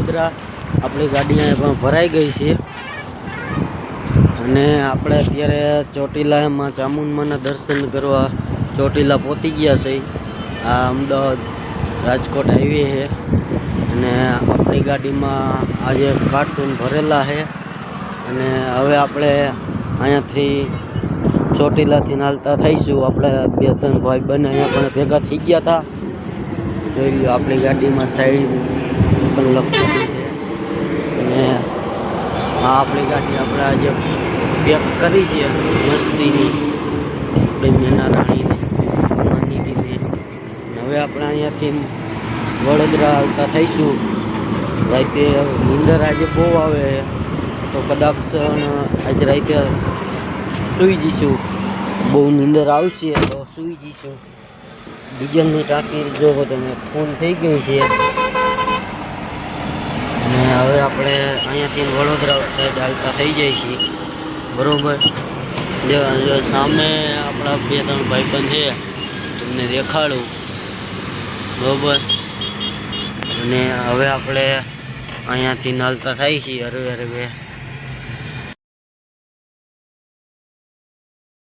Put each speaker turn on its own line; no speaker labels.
વડોદરા આપણી ગાડી અહીંયા પણ ભરાઈ ગઈ છે. અને આપણે અત્યારે ચોટીલામાં ચામુંડમાના દર્શન કરવા ચોટીલા પહોંચી ગયા છે. આ અમદાવાદ રાજકોટ હાઈવે છે. અને આપણી ગાડીમાં આજે કાર્ટૂન ભરેલા છે. અને હવે આપણે અહીંયાથી ચોટીલાથી નાલતા થઈશું. આપણે બે ત્રણ ભાઈ બંને અહીંયા પણ ભેગા થઈ ગયા હતા. જોઈ લો આપણી ગાડીમાં સાઈડ છે અને આ આપણી ગાડી આપણે આજે પેક કરી છે. મસ્તીની. આપણે મેના રાણીને હવે આપણે અહીંયાથી વડોદરા આવતા થઈશું. રાતે નીંદર આજે બહુ આવે. તો કદાચ આજે રાતે સૂઈ જઈશું. બહુ નીંદર આવશે તો સૂઈ જઈશું. ડીઝલની ટાંકી જો તમે, ફોન થઈ ગઈ છે. આપણે અહીંયાથી વડોદરા સાઈડ હાલતા થઈ જાય છીએ. બરોબર? જો સામે આપણા બે ત્રણ ભાઈબંધ છે, તમને દેખાડું. બરોબર? અને હવે આપણે અહીંયાથી નાલતા થાય છીએ, હરવે હરવે.